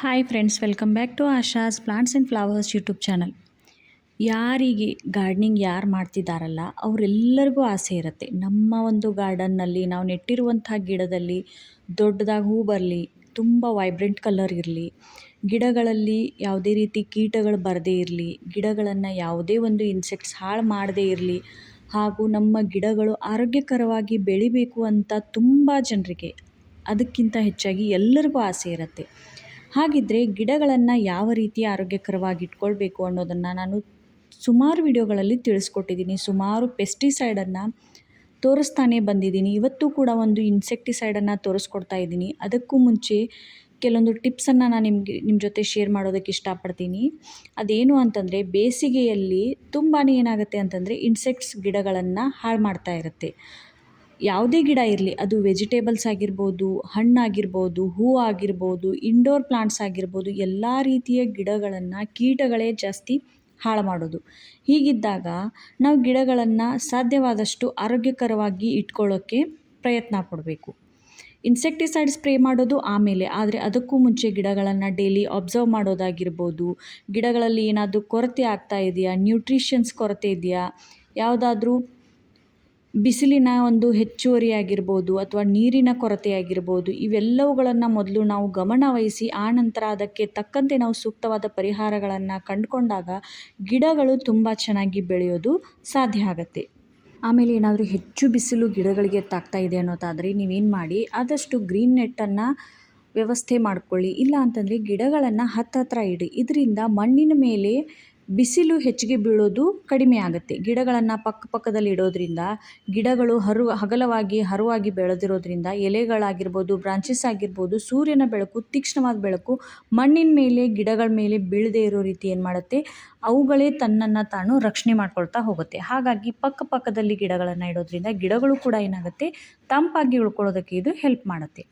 Hi friends welcome back to Asha's plants and flowers YouTube channel ಯಾರಿಗೆ gardening ಯಾರು ಮಾಡ್ತಿದ್ದಾರಲ್ಲ ಅವರೆಲ್ಲರಿಗೂ ಆಸೆ ಇರುತ್ತೆ. ನಮ್ಮ ಒಂದು ಗಾರ್ಡನ್ನಲ್ಲಿ ನಾವು ನೆಟ್ಟಿರುವಂಥ ಗಿಡದಲ್ಲಿ ದೊಡ್ಡದಾಗಿ ಹೂ ಬರಲಿ, ತುಂಬ ವೈಬ್ರೆಂಟ್ ಕಲರ್ ಇರಲಿ, ಗಿಡಗಳಲ್ಲಿ ಯಾವುದೇ ರೀತಿ ಕೀಟಗಳು ಬರದೇ ಇರಲಿ, ಗಿಡಗಳನ್ನು ಯಾವುದೇ ಒಂದು ಇನ್ಸೆಕ್ಟ್ಸ್ ಹಾಳು ಮಾಡದೇ ಇರಲಿ, ಹಾಗೂ ನಮ್ಮ ಗಿಡಗಳು ಆರೋಗ್ಯಕರವಾಗಿ ಬೆಳಿಬೇಕು ಅಂತ ತುಂಬ ಜನರಿಗೆ ಅದಕ್ಕಿಂತ ಹೆಚ್ಚಾಗಿ ಎಲ್ಲರಿಗೂ ಆಸೆ ಇರುತ್ತೆ. ಹಾಗಿದ್ದರೆ ಗಿಡಗಳನ್ನು ಯಾವ ರೀತಿ ಆರೋಗ್ಯಕರವಾಗಿ ಇಟ್ಕೊಳ್ಬೇಕು ಅನ್ನೋದನ್ನು ನಾನು ಸುಮಾರು ವಿಡಿಯೋಗಳಲ್ಲಿ ತಿಳಿಸ್ಕೊಟ್ಟಿದ್ದೀನಿ. ಸುಮಾರು ಪೆಸ್ಟಿಸೈಡನ್ನು ತೋರಿಸ್ತಾನೆ ಬಂದಿದ್ದೀನಿ. ಇವತ್ತು ಕೂಡ ಒಂದು ಇನ್ಸೆಕ್ಟಿಸೈಡನ್ನು ತೋರಿಸ್ಕೊಡ್ತಾ ಇದ್ದೀನಿ. ಅದಕ್ಕೂ ಮುಂಚೆ ಕೆಲವೊಂದು ಟಿಪ್ಸನ್ನು ನಾನು ನಿಮಗೆ ನಿಮ್ಮ ಜೊತೆ ಶೇರ್ ಮಾಡೋದಕ್ಕೆ ಇಷ್ಟಪಡ್ತೀನಿ. ಅದೇನು ಅಂತಂದರೆ ಬೇಸಿಗೆಯಲ್ಲಿ ತುಂಬಾ ಏನಾಗುತ್ತೆ ಅಂತಂದರೆ ಇನ್ಸೆಕ್ಟ್ಸ್ ಗಿಡಗಳನ್ನು ಹಾಳು ಮಾಡ್ತಾ ಇರುತ್ತೆ. ಯಾವುದೇ ಗಿಡ ಇರಲಿ, ಅದು ವೆಜಿಟೇಬಲ್ಸ್ ಆಗಿರ್ಬೋದು, ಹಣ್ಣಾಗಿರ್ಬೋದು ಹೂ ಆಗಿರ್ಬೋದು ಇಂಡೋರ್ ಪ್ಲಾಂಟ್ಸ್ ಆಗಿರ್ಬೋದು, ಎಲ್ಲ ರೀತಿಯ ಗಿಡಗಳನ್ನು ಕೀಟಗಳೇ ಜಾಸ್ತಿ ಹಾಳು ಮಾಡೋದು. ಹೀಗಿದ್ದಾಗ ನಾವು ಗಿಡಗಳನ್ನು ಸಾಧ್ಯವಾದಷ್ಟು ಆರೋಗ್ಯಕರವಾಗಿ ಇಟ್ಕೊಳ್ಳೋಕ್ಕೆ ಪ್ರಯತ್ನ ಪಡಬೇಕು. ಇನ್ಸೆಕ್ಟಿಸೈಡ್ ಸ್ಪ್ರೇ ಮಾಡೋದು ಆಮೇಲೆ, ಆದರೆ ಅದಕ್ಕೂ ಮುಂಚೆ ಗಿಡಗಳನ್ನು ಡೈಲಿ ಅಬ್ಸರ್ವ್ ಮಾಡೋದಾಗಿರ್ಬೋದು. ಗಿಡಗಳಲ್ಲಿ ಏನಾದರೂ ಕೊರತೆ ಆಗ್ತಾ ಇದೆಯಾ? ನ್ಯೂಟ್ರಿಷನ್ಸ್ ಕೊರತೆ ಇದೆಯಾ? ಯಾವುದಾದ್ರೂ ಬಿಸಿಲಿನ ಒಂದು ಹೆಚ್ಚುವರಿ ಆಗಿರ್ಬೋದು ಅಥವಾ ನೀರಿನ ಕೊರತೆ ಆಗಿರ್ಬೋದು ಇವೆಲ್ಲವುಗಳನ್ನು ಮೊದಲು ನಾವು ಗಮನವಹಿಸಿ ಆನಂತರ ಅದಕ್ಕೆ ತಕ್ಕಂತೆ ನಾವು ಸೂಕ್ತವಾದ ಪರಿಹಾರಗಳನ್ನು ಕಂಡುಕೊಂಡಾಗ ಗಿಡಗಳು ತುಂಬ ಚೆನ್ನಾಗಿ ಬೆಳೆಯೋದು ಸಾಧ್ಯ ಆಗುತ್ತೆ. ಆಮೇಲೆ ಏನಾದರೂ ಹೆಚ್ಚು ಬಿಸಿಲು ಗಿಡಗಳಿಗೆ ತಾಗ್ತಾ ಇದೆ ಅನ್ನೋದಾದರೆ ನೀವೇನು ಮಾಡಿ, ಆದಷ್ಟು ಗ್ರೀನ್ ನೆಟ್ಟನ್ನು ವ್ಯವಸ್ಥೆ ಮಾಡಿಕೊಳ್ಳಿ. ಇಲ್ಲ ಅಂತಂದರೆ ಗಿಡಗಳನ್ನು ಹತ್ತತ್ರ ಇಡಿ. ಇದರಿಂದ ಮಣ್ಣಿನ ಮೇಲೆ ಬಿಸಿಲು ಹೆಚ್ಚಿಗೆ ಬೀಳೋದು ಕಡಿಮೆ ಆಗುತ್ತೆ. ಗಿಡಗಳನ್ನು ಪಕ್ಕ ಪಕ್ಕದಲ್ಲಿ ಇಡೋದ್ರಿಂದ, ಗಿಡಗಳು ಹರು, ಹಗಲವಾಗಿ, ಹರುವಾಗಿ ಬೆಳೆದಿರೋದ್ರಿಂದ, ಎಲೆಗಳಾಗಿರ್ಬೋದು ಬ್ರಾಂಚಸ್ ಆಗಿರ್ಬೋದು, ಸೂರ್ಯನ ಬೆಳಕು, ತೀಕ್ಷ್ಣವಾದ ಬೆಳಕು, ಮಣ್ಣಿನ ಮೇಲೆ, ಗಿಡಗಳ ಮೇಲೆ ಬೀಳದೇ ಇರೋ ರೀತಿ ಏನು ಮಾಡುತ್ತೆ? ಅವುಗಳೇ ತನ್ನನ್ನು ತಾನು ರಕ್ಷಣೆ ಮಾಡ್ಕೊಳ್ತಾ ಹೋಗುತ್ತೆ. ಹಾಗಾಗಿ ಪಕ್ಕ ಪಕ್ಕದಲ್ಲಿ ಗಿಡಗಳನ್ನು ಇಡೋದ್ರಿಂದ ಗಿಡಗಳು ಕೂಡ ಏನಾಗುತ್ತೆ? ತಂಪಾಗಿ ಉಳ್ಕೊಳ್ಳೋದಕ್ಕೆ ಇದು ಹೆಲ್ಪ್ ಮಾಡುತ್ತೆ.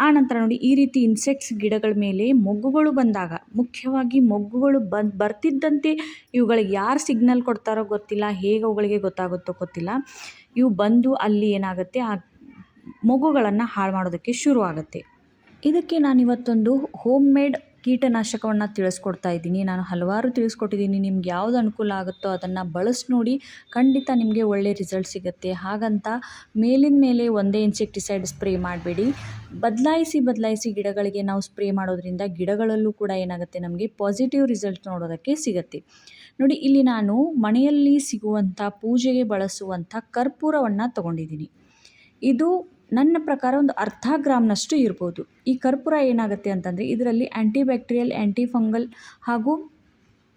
ಆನಂತರ ನೋಡಿ, ಈ ರೀತಿ ಇನ್ಸೆಕ್ಟ್ಸ್ ಗಿಡಗಳ ಮೇಲೆ ಮೊಗ್ಗುಗಳು ಬಂದಾಗ, ಮುಖ್ಯವಾಗಿ ಮೊಗ್ಗುಗಳು ಬಂದು ಬರ್ತಿದ್ದಂತೆ ಇವುಗಳಿಗೆ ಯಾರು ಸಿಗ್ನಲ್ ಕೊಡ್ತಾರೋ ಗೊತ್ತಿಲ್ಲ, ಹೇಗೆ ಅವುಗಳಿಗೆ ಗೊತ್ತಾಗುತ್ತೋ ಗೊತ್ತಿಲ್ಲ. ಇವು ಬಂದು ಅಲ್ಲಿ ಏನಾಗುತ್ತೆ, ಆ ಮೊಗ್ಗುಗಳನ್ನು ಹಾಳು ಮಾಡೋದಕ್ಕೆ ಶುರು ಆಗುತ್ತೆ ಇದಕ್ಕೆ ನಾನಿವತ್ತೊಂದು ಹೋಮ್ ಮೇಡ್ ಕೀಟನಾಶಕವನ್ನು ತಿಳಿಸ್ಕೊಡ್ತಾ ಇದ್ದೀನಿ. ನಾನು ಹಲವಾರು ತಿಳಿಸ್ಕೊಟ್ಟಿದ್ದೀನಿ. ನಿಮ್ಗೆ ಯಾವುದು ಅನುಕೂಲ ಆಗುತ್ತೋ ಅದನ್ನು ಬಳಸಿ ನೋಡಿ ಖಂಡಿತ ನಿಮಗೆ ಒಳ್ಳೆಯ ರಿಸಲ್ಟ್ ಸಿಗುತ್ತೆ. ಹಾಗಂತ ಮೇಲಿನ ಮೇಲೆ ಒಂದೇ ಇನ್ಸೆಕ್ಟಿಸೈಡ್ ಸ್ಪ್ರೇ ಮಾಡಬೇಡಿ. ಬದಲಾಯಿಸಿ ಬದಲಾಯಿಸಿ ಗಿಡಗಳಿಗೆ ನಾವು ಸ್ಪ್ರೇ ಮಾಡೋದ್ರಿಂದ ಗಿಡಗಳಲ್ಲೂ ಕೂಡ ಏನಾಗುತ್ತೆ? ನಮಗೆ ಪಾಸಿಟಿವ್ ರಿಸಲ್ಟ್ ನೋಡೋದಕ್ಕೆ ಸಿಗುತ್ತೆ. ನೋಡಿ, ಇಲ್ಲಿ ನಾನು ಮನೆಯಲ್ಲಿ ಸಿಗುವಂಥ ಪೂಜೆಗೆ ಬಳಸುವಂಥ ಕರ್ಪೂರವನ್ನು ತಗೊಂಡಿದ್ದೀನಿ. ಇದು ನನ್ನ ಪ್ರಕಾರ ಒಂದು ಅರ್ಧ ಗ್ರಾಮ್ನಷ್ಟು ಇರ್ಬೋದು. ಈ ಕರ್ಪೂರ ಏನಾಗುತ್ತೆ ಅಂತಂದರೆ, ಇದರಲ್ಲಿ ಆ್ಯಂಟಿ ಬ್ಯಾಕ್ಟೀರಿಯಲ್ ಆ್ಯಂಟಿ ಫಂಗಲ್ ಹಾಗೂ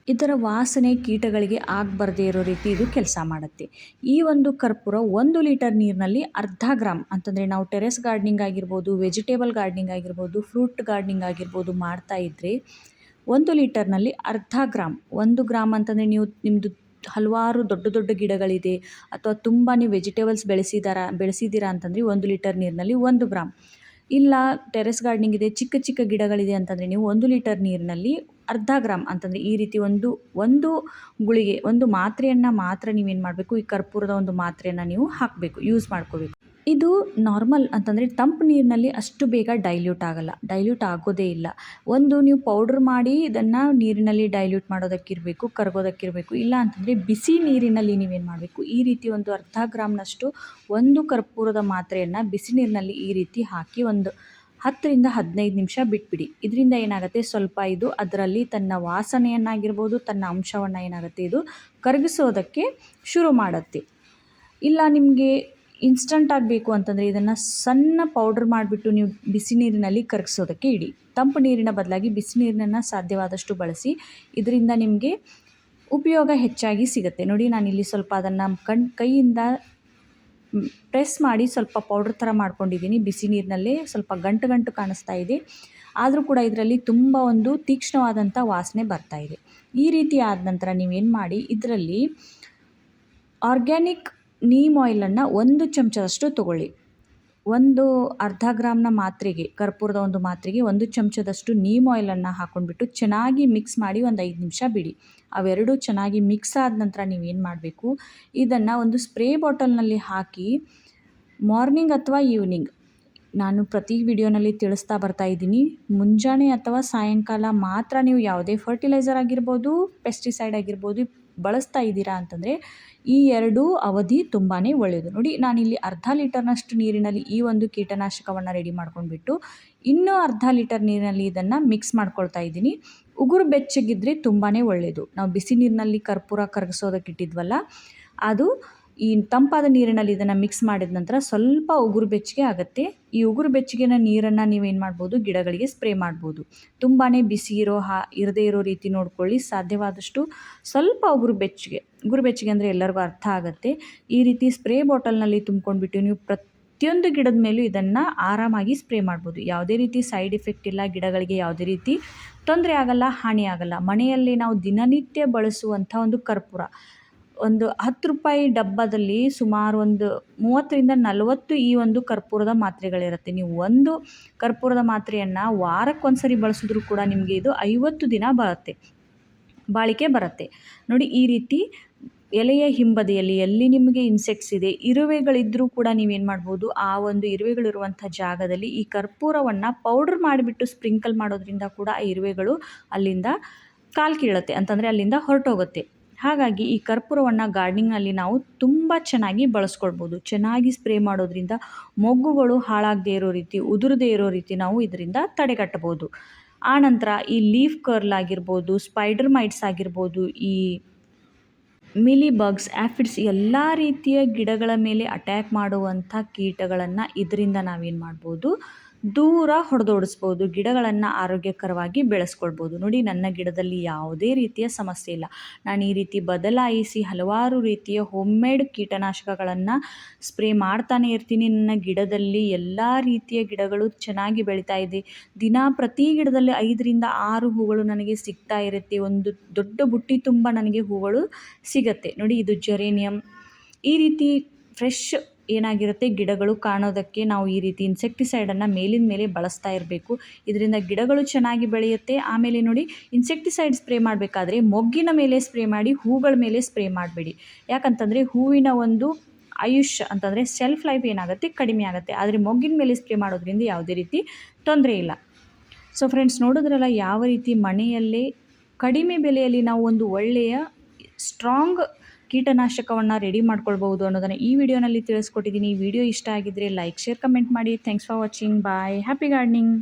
ಇದರ ವಾಸನೆ ಕೀಟಗಳಿಗೆ ಆಗಬಾರ್ದೇ ಇರೋ ರೀತಿ ಇದು ಕೆಲಸ ಮಾಡುತ್ತೆ. ಈ ಒಂದು ಕರ್ಪೂರ ಒಂದು ಲೀಟರ್ ನೀರಿನಲ್ಲಿ ಅರ್ಧ ಗ್ರಾಮ್ ಅಂತಂದರೆ ನಾವು ಟೆರೆಸ್ ಗಾರ್ಡ್ನಿಂಗ್ ಆಗಿರ್ಬೋದು, ವೆಜಿಟೇಬಲ್ ಗಾರ್ಡ್ನಿಂಗ್ ಆಗಿರ್ಬೋದು, ಫ್ರೂಟ್ ಗಾರ್ಡ್ನಿಂಗ್ ಆಗಿರ್ಬೋದು ಮಾಡ್ತಾ ಇದ್ದರೆ ಒಂದು ಲೀಟರ್ನಲ್ಲಿ ಅರ್ಧ ಗ್ರಾಮ್ ಒಂದು ಗ್ರಾಮ್ ಅಂತಂದರೆ ನೀವು ನಿಮ್ಮದು ಹಲವಾರು ದೊಡ್ಡ ದೊಡ್ಡ ಗಿಡಗಳಿದೆ ಅಥವಾ ತುಂಬಾ ನೀವು ವೆಜಿಟೇಬಲ್ಸ್ ಬೆಳೆಸಿದಾರ ಬೆಳೆಸಿದ್ದೀರಾ ಅಂತಂದರೆ ಒಂದು ಲೀಟರ್ ನೀರಿನಲ್ಲಿ ಒಂದು ಗ್ರಾಮ್ ಇಲ್ಲ, ಟೆರೆಸ್ ಗಾರ್ಡ್ನಿಂಗ್ ಇದೆ, ಚಿಕ್ಕ ಚಿಕ್ಕ ಗಿಡಗಳಿದೆ ಅಂತಂದರೆ ನೀವು ಒಂದು ಲೀಟರ್ ನೀರಿನಲ್ಲಿ ಅರ್ಧ ಗ್ರಾಮ್ ಅಂತಂದರೆ ಈ ರೀತಿ ಒಂದು ಒಂದು ಗುಳಿಗೆ, ಒಂದು ಮಾತ್ರೆಯನ್ನು ಮಾತ್ರ ನೀವೇನು ಮಾಡಬೇಕು? ಈ ಕರ್ಪೂರದ ಒಂದು ಮಾತ್ರೆಯನ್ನು ನೀವು ಹಾಕಬೇಕು ಯೂಸ್ ಮಾಡ್ಕೋಬೇಕು. ಇದು ನಾರ್ಮಲ್ ಅಂತಂದರೆ ತಂಪು ನೀರಿನಲ್ಲಿ ಅಷ್ಟು ಬೇಗ ಡೈಲ್ಯೂಟ್ ಆಗಲ್ಲ. ಡೈಲ್ಯೂಟ್ ಆಗೋದೇ ಇಲ್ಲ. ಒಂದು ನೀವು ಪೌಡ್ರ್ ಮಾಡಿ ಇದನ್ನು ನೀರಿನಲ್ಲಿ ಡೈಲ್ಯೂಟ್ ಮಾಡೋದಕ್ಕಿರಬೇಕು, ಕರಗೋದಕ್ಕಿರಬೇಕು, ಇಲ್ಲ ಅಂತಂದರೆ ಬಿಸಿ ನೀರಿನಲ್ಲಿ ನೀವೇನು ಮಾಡಬೇಕು, ಈ ರೀತಿ ಒಂದು ಅರ್ಧ ಗ್ರಾಮ್ನಷ್ಟು ಒಂದು ಕರ್ಪೂರದ ಮಾತ್ರೆಯನ್ನು ಬಿಸಿ ನೀರಿನಲ್ಲಿ ಈ ರೀತಿ ಹಾಕಿ ಒಂದು ಹತ್ತರಿಂದ ಹದಿನೈದು ನಿಮಿಷ ಬಿಟ್ಬಿಡಿ. ಇದರಿಂದ ಏನಾಗುತ್ತೆ? ಸ್ವಲ್ಪ ಇದು ಅದರಲ್ಲಿ ತನ್ನ ವಾಸನೆಯನ್ನಾಗಿರ್ಬೋದು, ತನ್ನ ಅಂಶವನ್ನು ಏನಾಗುತ್ತೆ? ಇದು ಕರಗಿಸೋದಕ್ಕೆ ಶುರು ಮಾಡುತ್ತೆ. ಇಲ್ಲ ನಿಮಗೆ ಇನ್ಸ್ಟಂಟ್ ಆಗಬೇಕು ಅಂತಂದರೆ ಇದನ್ನು ಸಣ್ಣ ಪೌಡ್ರ್ ಮಾಡಿಬಿಟ್ಟು ನೀವು ಬಿಸಿ ನೀರಿನಲ್ಲಿ ಕರಗಿಸೋದಕ್ಕೆ ಇಡಿ. ತಂಪು ನೀರಿನ ಬದಲಾಗಿ ಬಿಸಿ ನೀರನ್ನು ಸಾಧ್ಯವಾದಷ್ಟು ಬಳಸಿ, ಇದರಿಂದ ನಿಮಗೆ ಉಪಯೋಗ ಹೆಚ್ಚಾಗಿ ಸಿಗುತ್ತೆ. ನೋಡಿ ನಾನು ಇಲ್ಲಿ ಸ್ವಲ್ಪ ಅದನ್ನು ಕಣ್, ಕೈಯಿಂದ ಪ್ರೆಸ್ ಮಾಡಿ ಸ್ವಲ್ಪ ಪೌಡ್ರ್ ಥರ ಮಾಡ್ಕೊಂಡಿದ್ದೀನಿ. ಬಿಸಿ ನೀರಿನಲ್ಲೇ ಸ್ವಲ್ಪ ಗಂಟು ಗಂಟು ಕಾಣಿಸ್ತಾ ಇದೆ. ಆದರೂ ಕೂಡ ಇದರಲ್ಲಿ ತುಂಬ ಒಂದು ತೀಕ್ಷ್ಣವಾದಂಥ ವಾಸನೆ ಬರ್ತಾ ಇದೆ. ಈ ರೀತಿ ಆದ ನಂತರ ನೀವೇನು ಮಾಡಿ, ಇದರಲ್ಲಿ ಆರ್ಗ್ಯಾನಿಕ್ ನೀಮ್ ಆಯಿಲನ್ನು ಒಂದು ಚಮಚದಷ್ಟು ತೊಗೊಳ್ಳಿ. ಒಂದು ಅರ್ಧ ಗ್ರಾಮ್ನ ಮಾತ್ರೆಗೆ, ಕರ್ಪೂರದ ಒಂದು ಮಾತ್ರೆಗೆ ಒಂದು ಚಮಚದಷ್ಟು ನೀಮ್ ಆಯಿಲನ್ನು ಹಾಕ್ಕೊಂಡ್ಬಿಟ್ಟು ಚೆನ್ನಾಗಿ ಮಿಕ್ಸ್ ಮಾಡಿ ಒಂದು ಐದು ನಿಮಿಷ ಬಿಡಿ. ಅವೆರಡೂ ಚೆನ್ನಾಗಿ ಮಿಕ್ಸ್ ಆದ ನಂತರ ನೀವೇನು ಮಾಡಬೇಕು? ಇದನ್ನು ಒಂದು ಸ್ಪ್ರೇ ಬಾಟಲ್ನಲ್ಲಿ ಹಾಕಿ ಮಾರ್ನಿಂಗ್ ಅಥವಾ ಈವ್ನಿಂಗ್, ನಾನು ಪ್ರತಿ ವಿಡಿಯೋನಲ್ಲಿ ತಿಳಿಸ್ತಾ ಬರ್ತಾ ಇದ್ದೀನಿ. ಮುಂಜಾನೆ ಅಥವಾ ಸಾಯಂಕಾಲ ಮಾತ್ರ ನೀವು ಯಾವುದೇ ಫರ್ಟಿಲೈಸರ್ ಆಗಿರ್ಬೋದು ಪೆಸ್ಟಿಸೈಡ್ ಆಗಿರ್ಬೋದು ಬಳಸ್ತಾ ಇದ್ದೀರಾ ಅಂತಂದರೆ ಈ ಎರಡೂ ಅವಧಿ ತುಂಬಾ ಒಳ್ಳೆಯದು. ನೋಡಿ ನಾನಿಲ್ಲಿ ಅರ್ಧ ಲೀಟರ್ನಷ್ಟು ನೀರಿನಲ್ಲಿ ಈ ಒಂದು ಕೀಟನಾಶಕವನ್ನು ರೆಡಿ ಮಾಡ್ಕೊಂಡ್ಬಿಟ್ಟು ಇನ್ನೂ ಅರ್ಧ ಲೀಟರ್ ನೀರಿನಲ್ಲಿ ಇದನ್ನು ಮಿಕ್ಸ್ ಮಾಡ್ಕೊಳ್ತಾ ಇದ್ದೀನಿ. ಉಗುರು ಬೆಚ್ಚಗಿದ್ರೆ ತುಂಬಾ ಒಳ್ಳೆಯದು. ನಾವು ಬಿಸಿ ನೀರಿನಲ್ಲಿ ಕರ್ಪೂರ ಕರಗಿಸೋದಕ್ಕೆ ಇಟ್ಟಿದ್ವಲ್ಲ, ಅದು ಈ ತಂಪಾದ ನೀರಿನಲ್ಲಿ ಇದನ್ನು ಮಿಕ್ಸ್ ಮಾಡಿದ ನಂತರ ಸ್ವಲ್ಪ ಉಗುರು ಬೆಚ್ಚಗೆ ಆಗುತ್ತೆ. ಈ ಉಗುರು ಬೆಚ್ಚಗಿನ ನೀರನ್ನು ನೀವೇನು ಮಾಡ್ಬೋದು? ಗಿಡಗಳಿಗೆ ಸ್ಪ್ರೇ ಮಾಡ್ಬೋದು. ತುಂಬಾ ಬಿಸಿ ಇರೋ ಹಾ, ಇರದೇ ಇರೋ ರೀತಿ ನೋಡ್ಕೊಳ್ಳಿ. ಸಾಧ್ಯವಾದಷ್ಟು ಸ್ವಲ್ಪ ಉಗುರು ಬೆಚ್ಚಗೆ ಉಗುರು ಬೆಚ್ಚಗೆ ಅಂದರೆ ಎಲ್ಲರಿಗೂ ಅರ್ಥ ಆಗುತ್ತೆ. ಈ ರೀತಿ ಸ್ಪ್ರೇ ಬಾಟಲ್ನಲ್ಲಿ ತುಂಬ್ಕೊಂಡ್ಬಿಟ್ಟು ನೀವು ಪ್ರತಿಯೊಂದು ಗಿಡದ ಮೇಲೂ ಇದನ್ನು ಆರಾಮಾಗಿ ಸ್ಪ್ರೇ ಮಾಡ್ಬೋದು. ಯಾವುದೇ ರೀತಿ ಸೈಡ್ ಎಫೆಕ್ಟ್ ಇಲ್ಲ, ಗಿಡಗಳಿಗೆ ಯಾವುದೇ ರೀತಿ ತೊಂದರೆ ಆಗಲ್ಲ, ಹಾನಿ ಆಗಲ್ಲ. ಮನೆಯಲ್ಲಿ ನಾವು ದಿನನಿತ್ಯ ಬಳಸುವಂಥ ಒಂದು ಕರ್ಪೂರ. ಒಂದು ಹತ್ತು ರೂಪಾಯಿ ಡಬ್ಬದಲ್ಲಿ ಸುಮಾರು ಒಂದು ಮೂವತ್ತರಿಂದ ನಲವತ್ತು ಈ ಒಂದು ಕರ್ಪೂರದ ಮಾತ್ರೆಗಳಿರುತ್ತೆ. ನೀವು ಒಂದು ಕರ್ಪೂರದ ಮಾತ್ರೆಯನ್ನು ವಾರಕ್ಕೊಂದ್ಸರಿ ಬಳಸಿದ್ರೂ ಕೂಡ ನಿಮಗೆ ಇದು ಐವತ್ತು ದಿನ ಬರುತ್ತೆ. ಬಾಳಿಕೆ ಬರುತ್ತೆ. ನೋಡಿ, ಈ ರೀತಿ ಎಲೆಯ ಹಿಂಬದಿಯಲ್ಲಿ ಎಲ್ಲಿ ನಿಮಗೆ ಇನ್ಸೆಕ್ಟ್ಸ್ ಇದೆ ಇರುವೆಗಳಿದ್ದರೂ ಕೂಡ ನೀವೇನು ಮಾಡ್ಬೋದು, ಆ ಒಂದು ಇರುವೆಗಳಿರುವಂಥ ಜಾಗದಲ್ಲಿ ಈ ಕರ್ಪೂರವನ್ನು ಪೌಡ್ರ್ ಮಾಡಿಬಿಟ್ಟು ಸ್ಪ್ರಿಂಕಲ್ ಮಾಡೋದ್ರಿಂದ ಕೂಡ ಆ ಇರುವೆಗಳು ಅಲ್ಲಿಂದ ಕಾಲು ಕೀಳುತ್ತೆ. ಅಂತಂದರೆ ಅಲ್ಲಿಂದ ಹೊರಟೋಗುತ್ತೆ. ಹಾಗಾಗಿ ಈ ಕರ್ಪೂರವನ್ನು ಗಾರ್ಡ್ನಿಂಗಲ್ಲಿ ನಾವು ತುಂಬ ಚೆನ್ನಾಗಿ ಬಳಸ್ಕೊಳ್ಬೋದು. ಚೆನ್ನಾಗಿ ಸ್ಪ್ರೇ ಮಾಡೋದ್ರಿಂದ ಮೊಗ್ಗುಗಳು ಹಾಳಾಗದೇ ಇರೋ ರೀತಿ, ಉದುರದೇ ಇರೋ ರೀತಿ ನಾವು ಇದರಿಂದ ತಡೆಗಟ್ಟಬೋದು ಆನಂತರ ಈ ಲೀಫ್ ಕರ್ಲ್ ಆಗಿರ್ಬೋದು, ಸ್ಪೈಡರ್ ಮೈಟ್ಸ್ ಆಗಿರ್ಬೋದು, ಈ ಮಿಲಿ ಬಗ್ಸ್, ಆಫಿಡ್ಸ್ ಎಲ್ಲ ರೀತಿಯ ಗಿಡಗಳ ಮೇಲೆ ಅಟ್ಯಾಕ್ ಮಾಡುವಂಥ ಕೀಟಗಳನ್ನು ಇದರಿಂದ ನಾವೇನು ಮಾಡ್ಬೋದು? ದೂರ ಹೊಡೆದೋಡಿಸ್ಬೋದು, ಗಿಡಗಳನ್ನು ಆರೋಗ್ಯಕರವಾಗಿ ಬೆಳೆಸ್ಕೊಳ್ಬೋದು. ನೋಡಿ, ನನ್ನ ಗಿಡದಲ್ಲಿ ಯಾವುದೇ ರೀತಿಯ ಸಮಸ್ಯೆ ಇಲ್ಲ. ನಾನು ಈ ರೀತಿ ಬದಲಾಯಿಸಿ ಹಲವಾರು ರೀತಿಯ ಹೋಮ್ಮೇಡ್ ಕೀಟನಾಶಕಗಳನ್ನು ಸ್ಪ್ರೇ ಮಾಡ್ತಾನೆ ಇರ್ತೀನಿ. ನನ್ನ ಗಿಡದಲ್ಲಿ ಎಲ್ಲ ರೀತಿಯ ಗಿಡಗಳು ಚೆನ್ನಾಗಿ ಬೆಳೀತಾ ಇದೆ. ದಿನ ಪ್ರತಿ ಗಿಡದಲ್ಲಿ ಐದರಿಂದ ಆರು ಹೂಗಳು ನನಗೆ ಸಿಗ್ತಾ ಇರುತ್ತೆ. ಒಂದು ದೊಡ್ಡ ಬುಟ್ಟಿ ತುಂಬ ನನಗೆ ಹೂಗಳು ಸಿಗತ್ತೆ. ನೋಡಿ, ಇದು ಜೆರೇನಿಯಮ್ ಈ ರೀತಿ ಫ್ರೆಶ್ ಏನಾಗಿರುತ್ತೆ, ಗಿಡಗಳು ಕಾಣೋದಕ್ಕೆ ನಾವು ಈ ರೀತಿ ಇನ್ಸೆಕ್ಟಿಸೈಡನ್ನು ಮೇಲಿನ ಮೇಲೆ ಬಳಸ್ತಾ ಇರಬೇಕು. ಇದರಿಂದ ಗಿಡಗಳು ಚೆನ್ನಾಗಿ ಬೆಳೆಯುತ್ತೆ. ಆಮೇಲೆ ನೋಡಿ ಇನ್ಸೆಕ್ಟಿಸೈಡ್ ಸ್ಪ್ರೇ ಮಾಡಬೇಕಾದ್ರೆ ಮೊಗ್ಗಿನ ಮೇಲೆ ಸ್ಪ್ರೇ ಮಾಡಿ, ಹೂಗಳ ಮೇಲೆ ಸ್ಪ್ರೇ ಮಾಡಬೇಡಿ. ಯಾಕಂತಂದರೆ ಹೂವಿನ ಒಂದು ಆಯುಷ್ ಅಂತಂದರೆ ಸೆಲ್ಫ್ ಲೈಫ್ ಏನಾಗುತ್ತೆ? ಕಡಿಮೆ ಆಗುತ್ತೆ. ಆದರೆ ಮೊಗ್ಗಿನ ಮೇಲೆ ಸ್ಪ್ರೇ ಮಾಡೋದ್ರಿಂದ ಯಾವುದೇ ರೀತಿ ತೊಂದರೆ ಇಲ್ಲ. ಸೊ ಫ್ರೆಂಡ್ಸ್ ನೋಡಿದ್ರಲ್ಲ, ಯಾವ ರೀತಿ ಮನೆಯಲ್ಲೇ ಕಡಿಮೆ ಬೆಲೆಯಲ್ಲಿ ನಾವು ಒಂದು ಒಳ್ಳೆಯ ಸ್ಟ್ರಾಂಗ್ ಕೀಟನಾಶಕವನ್ನು ರೆಡಿ ಮಾಡ್ಕೊಳ್ಬೋದು ಅನ್ನೋದನ್ನು ಈ ವಿಡಿಯೋನಲ್ಲಿ ತಿಳಿಸ್ಕೊಟ್ಟಿದ್ದೀನಿ. ವಿಡಿಯೋ ಇಷ್ಟ ಆಗಿದ್ದರೆ ಲೈಕ್, ಶೇರ್, ಕಮೆಂಟ್ ಮಾಡಿ. Thanks for watching bye happy gardening